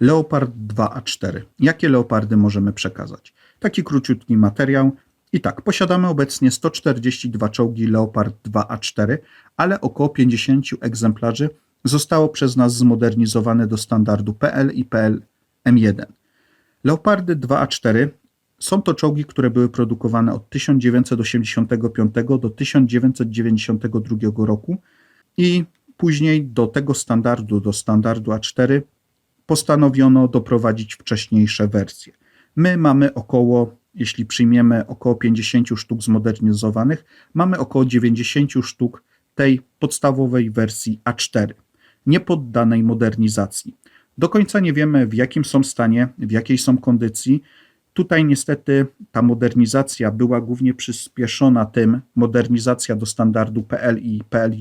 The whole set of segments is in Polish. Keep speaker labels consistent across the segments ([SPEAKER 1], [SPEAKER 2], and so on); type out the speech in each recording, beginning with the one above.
[SPEAKER 1] Leopard 2A4. Jakie leopardy możemy przekazać? Taki króciutki materiał. I tak, posiadamy obecnie 142 czołgi Leopard 2A4, ale około 50 egzemplarzy zostało przez nas zmodernizowane do standardu PL i PL M1. Leopardy 2A4 są to czołgi, które były produkowane od 1985 do 1992 roku i później do tego standardu, do standardu A4 postanowiono doprowadzić wcześniejsze wersje. My mamy około, jeśli przyjmiemy około 50 sztuk zmodernizowanych, mamy około 90 sztuk tej podstawowej wersji A4, nie poddanej modernizacji. Do końca nie wiemy, w jakim są stanie, w jakiej są kondycji. Tutaj niestety ta modernizacja była głównie przyspieszona tym, modernizacja do standardu PL i PL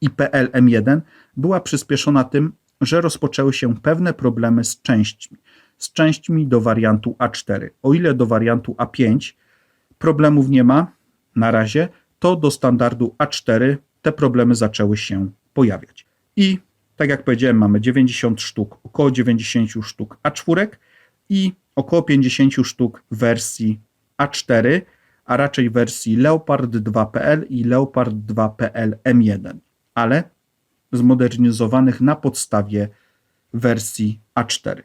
[SPEAKER 1] i PL M1 była przyspieszona tym, że rozpoczęły się pewne problemy z częśćmi. Z częśćmi do wariantu A4. O ile do wariantu A5 problemów nie ma na razie, to do standardu A4 te problemy zaczęły się pojawiać. I tak jak powiedziałem, mamy 90 sztuk, około 90 sztuk A4 i około 50 sztuk wersji A4, a raczej wersji Leopard 2PL i Leopard 2PL M1, ale zmodernizowanych na podstawie wersji A4.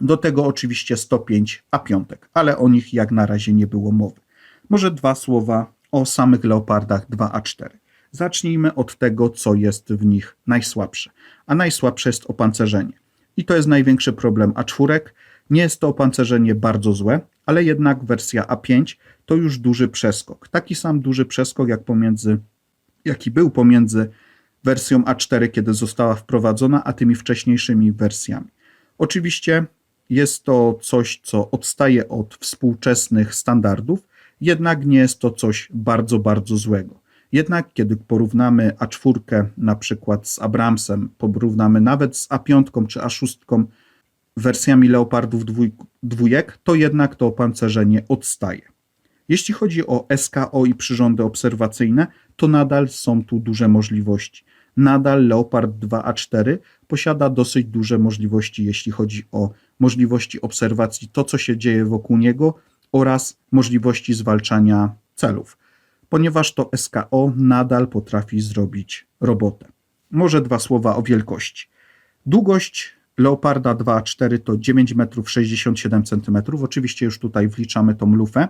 [SPEAKER 1] Do tego oczywiście 105 A5, ale o nich jak na razie nie było mowy. Może dwa słowa o samych Leopardach 2A4. Zacznijmy od tego, co jest w nich najsłabsze. A najsłabsze jest opancerzenie. I to jest największy problem A4. Nie jest to opancerzenie bardzo złe, ale jednak wersja A5 to już duży przeskok. Taki sam duży przeskok, jak pomiędzy, jaki był pomiędzy wersją A4, kiedy została wprowadzona, a tymi wcześniejszymi wersjami. Oczywiście jest to coś, co odstaje od współczesnych standardów, jednak nie jest to coś bardzo, bardzo złego. Jednak kiedy porównamy A4 na przykład z Abramsem, porównamy nawet z A5 czy A6 wersjami Leopardów dwójek, to jednak to opancerzenie odstaje. Jeśli chodzi o SKO i przyrządy obserwacyjne, to nadal są tu duże możliwości. Nadal Leopard 2A4 posiada dosyć duże możliwości, jeśli chodzi o możliwości obserwacji to, co się dzieje wokół niego oraz możliwości zwalczania celów, ponieważ to SKO nadal potrafi zrobić robotę. Może dwa słowa o wielkości. Długość Leoparda 2A4 to 9 metrów 67 cm. Oczywiście już tutaj wliczamy tą lufę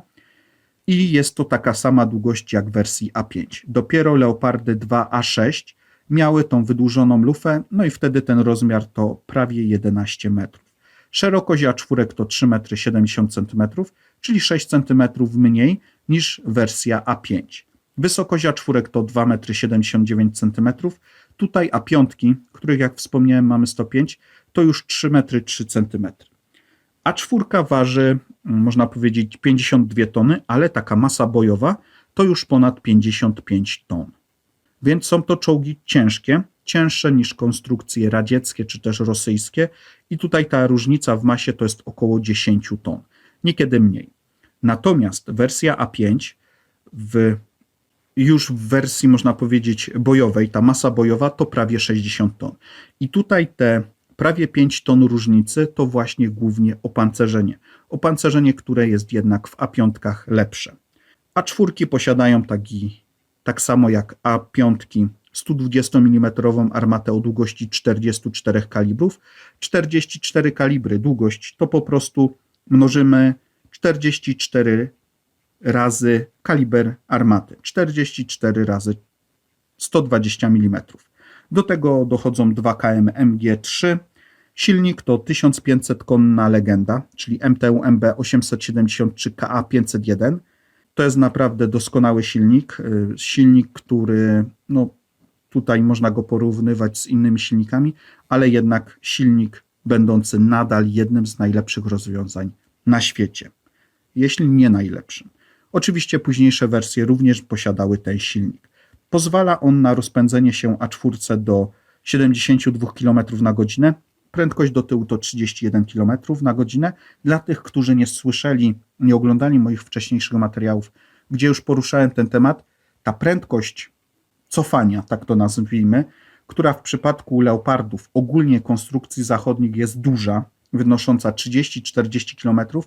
[SPEAKER 1] i jest to taka sama długość jak w wersji A5. Dopiero Leopardy 2A6 miały tą wydłużoną lufę, no i wtedy ten rozmiar to prawie 11 metrów. Szerokość A4 to 3,70 m, czyli 6 cm mniej niż wersja A5. Wysokość A4 to 2,79 m. Tutaj A5, których jak wspomniałem mamy 105, to już 3,3 m. A4 waży, można powiedzieć, 52 tony, ale taka masa bojowa to już ponad 55 ton. Więc są to czołgi ciężkie, cięższe niż konstrukcje radzieckie czy też rosyjskie, i tutaj ta różnica w masie to jest około 10 ton, niekiedy mniej. Natomiast wersja A5 w, już w wersji, można powiedzieć, bojowej, ta masa bojowa to prawie 60 ton. I tutaj te prawie 5 ton różnicy to właśnie głównie opancerzenie. Opancerzenie, które jest jednak w A5 lepsze. A4 posiadają taki tak samo jak A5 120 mm armatę o długości 44 kalibrów. 44 kalibry długość to po prostu mnożymy 44 razy kaliber armaty. 44 razy 120 mm. Do tego dochodzą 2 KM MG3. Silnik to 1500 konna legenda, czyli MTU MB 873 KA 501 to jest naprawdę doskonały silnik. Y, silnik, który no, tutaj można go porównywać z innymi silnikami, ale jednak silnik będący nadal jednym z najlepszych rozwiązań na świecie, jeśli nie najlepszym. Oczywiście późniejsze wersje również posiadały ten silnik. Pozwala on na rozpędzenie się A4 do 72 km na godzinę. Prędkość do tyłu to 31 km na godzinę. Dla tych, którzy nie słyszeli, nie oglądali moich wcześniejszych materiałów, gdzie już poruszałem ten temat, ta prędkość cofania, tak to nazwijmy, która w przypadku leopardów ogólnie konstrukcji zachodnich jest duża, wynosząca 30-40 km,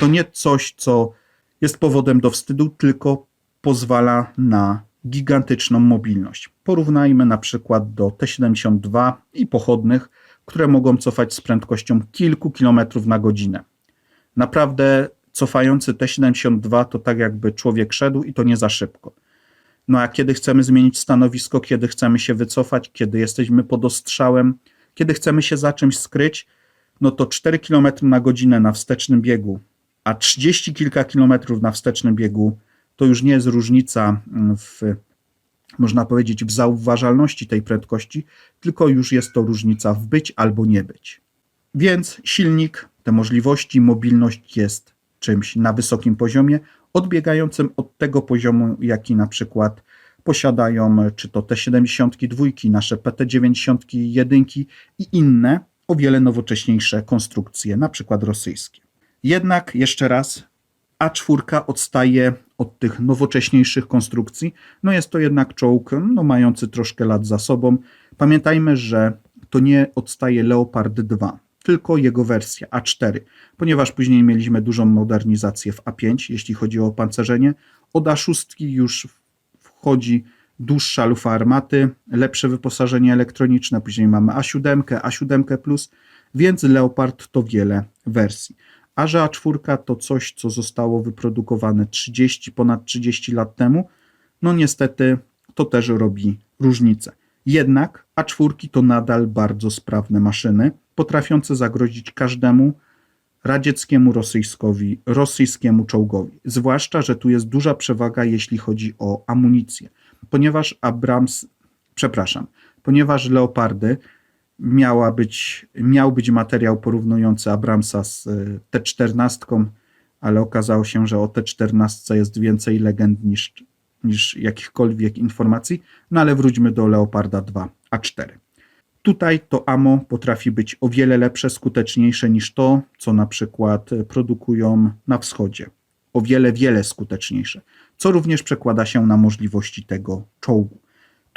[SPEAKER 1] to nie coś, co jest powodem do wstydu, tylko pozwala na gigantyczną mobilność. Porównajmy na przykład do T-72 i pochodnych, które mogą cofać z prędkością kilku kilometrów na godzinę. Naprawdę cofający T-72 to tak jakby człowiek szedł i to nie za szybko. No a kiedy chcemy zmienić stanowisko, kiedy chcemy się wycofać, kiedy jesteśmy pod ostrzałem, kiedy chcemy się za czymś skryć, no to 4 km na godzinę na wstecznym biegu, a 30 kilka kilometrów na wstecznym biegu to już nie jest różnica w, można powiedzieć, w zauważalności tej prędkości, tylko już jest to różnica w być albo nie być. Więc silnik, te możliwości, mobilność jest czymś na wysokim poziomie, odbiegającym od tego poziomu, jaki na przykład posiadają czy to T72, nasze PT91 i inne, o wiele nowocześniejsze konstrukcje, na przykład rosyjskie. Jednak jeszcze raz, A4 odstaje od tych nowocześniejszych konstrukcji. No jest to jednak czołg no, mający troszkę lat za sobą. Pamiętajmy, że to nie odstaje Leopard 2, tylko jego wersja A4, ponieważ później mieliśmy dużą modernizację w A5, jeśli chodzi o opancerzenie. Od A6 już wchodzi dłuższa lufa armaty, lepsze wyposażenie elektroniczne, później mamy A7, A7+, więc Leopard to wiele wersji. Że A4 to coś, co zostało wyprodukowane 30, ponad 30 lat temu, no niestety to też robi różnicę. Jednak A4 to nadal bardzo sprawne maszyny, potrafiące zagrozić każdemu radzieckiemu rosyjskowi, rosyjskiemu czołgowi. Zwłaszcza, że tu jest duża przewaga, jeśli chodzi o amunicję, ponieważ Abrams, przepraszam, ponieważ Leopardy miała być, miał być materiał porównujący Abramsa z e, T-14, ale okazało się, że o T-14 jest więcej legend niż, niż jakichkolwiek informacji. No ale wróćmy do Leoparda 2 A4. Tutaj to AMO potrafi być o wiele lepsze, skuteczniejsze niż to, co na przykład produkują na wschodzie. O wiele, wiele skuteczniejsze, co również przekłada się na możliwości tego czołgu.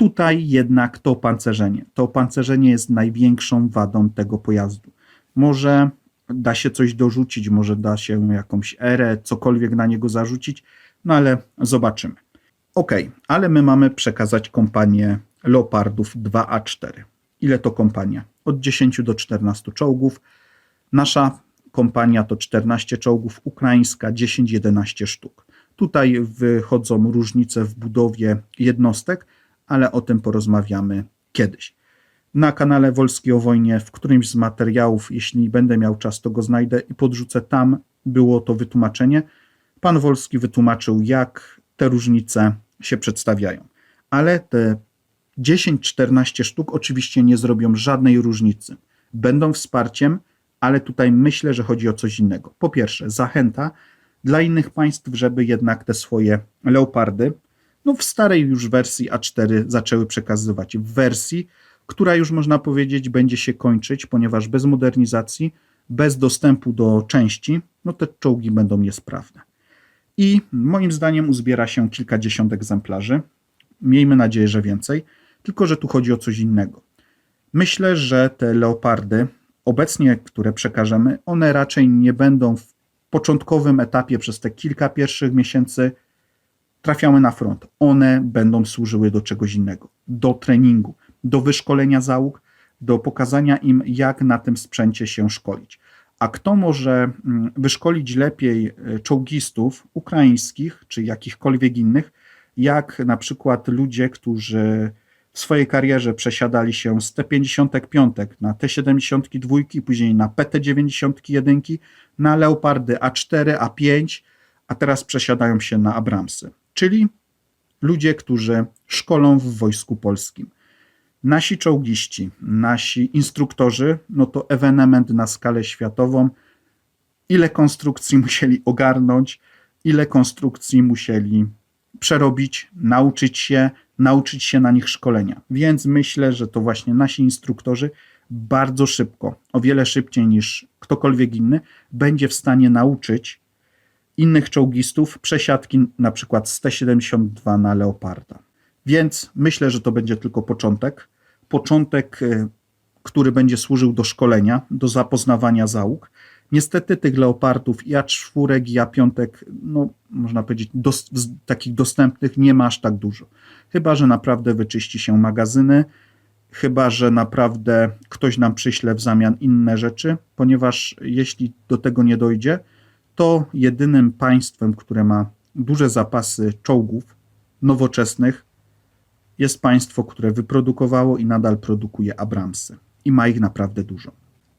[SPEAKER 1] Tutaj jednak to opancerzenie. To opancerzenie jest największą wadą tego pojazdu. Może da się coś dorzucić, może da się jakąś erę, cokolwiek na niego zarzucić, no ale zobaczymy. Ok, ale my mamy przekazać kompanię Leopardów 2A4. Ile to kompania? Od 10 do 14 czołgów. Nasza kompania to 14 czołgów, ukraińska 10-11 sztuk. Tutaj wychodzą różnice w budowie jednostek, ale o tym porozmawiamy kiedyś. Na kanale Wolski o wojnie, w którymś z materiałów, jeśli będę miał czas, to go znajdę i podrzucę tam, było to wytłumaczenie. Pan Wolski wytłumaczył, jak te różnice się przedstawiają. Ale te 10-14 sztuk oczywiście nie zrobią żadnej różnicy. Będą wsparciem, ale tutaj myślę, że chodzi o coś innego. Po pierwsze, zachęta dla innych państw, żeby jednak te swoje leopardy no w starej już wersji A4 zaczęły przekazywać. W wersji, która już można powiedzieć będzie się kończyć, ponieważ bez modernizacji, bez dostępu do części, no te czołgi będą niesprawne. I moim zdaniem uzbiera się kilkadziesiąt egzemplarzy. Miejmy nadzieję, że więcej, tylko że tu chodzi o coś innego. Myślę, że te leopardy, obecnie, które przekażemy, one raczej nie będą w początkowym etapie przez te kilka pierwszych miesięcy trafiały na front. One będą służyły do czegoś innego, do treningu, do wyszkolenia załóg, do pokazania im, jak na tym sprzęcie się szkolić. A kto może mm, wyszkolić lepiej e, czołgistów ukraińskich czy jakichkolwiek innych, jak na przykład ludzie, którzy w swojej karierze przesiadali się z T55 na T72, później na PT91, na Leopardy A4, A5, a teraz przesiadają się na Abramsy czyli ludzie, którzy szkolą w Wojsku Polskim. Nasi czołgiści, nasi instruktorzy, no to ewenement na skalę światową. Ile konstrukcji musieli ogarnąć, ile konstrukcji musieli przerobić, nauczyć się, nauczyć się na nich szkolenia. Więc myślę, że to właśnie nasi instruktorzy bardzo szybko, o wiele szybciej niż ktokolwiek inny, będzie w stanie nauczyć innych czołgistów przesiadki na przykład z T-72 na Leoparda. Więc myślę, że to będzie tylko początek. początek, e, który będzie służył do szkolenia, do zapoznawania załóg. Niestety tych leopardów i A4 i A5, no można powiedzieć, dos, takich dostępnych nie ma aż tak dużo. Chyba, że naprawdę wyczyści się magazyny, chyba, że naprawdę ktoś nam przyśle w zamian inne rzeczy, ponieważ jeśli do tego nie dojdzie, to jedynym państwem, które ma duże zapasy czołgów nowoczesnych, jest państwo, które wyprodukowało i nadal produkuje Abramsy. I ma ich naprawdę dużo.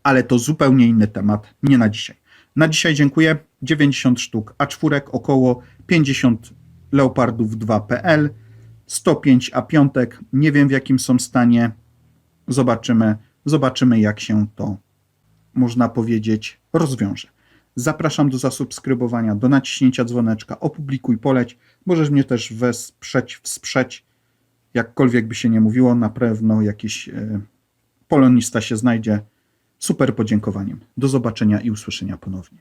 [SPEAKER 1] Ale to zupełnie inny temat, nie na dzisiaj. Na dzisiaj dziękuję. 90 sztuk A4, około 50 Leopardów 2PL, 105 A5. Nie wiem w jakim są stanie. Zobaczymy, zobaczymy jak się to, można powiedzieć, rozwiąże. Zapraszam do zasubskrybowania, do naciśnięcia dzwoneczka, opublikuj, poleć. Możesz mnie też wesprzeć, wsprzeć, jakkolwiek by się nie mówiło, na pewno jakiś e, polonista się znajdzie. Super podziękowaniem. Do zobaczenia i usłyszenia ponownie.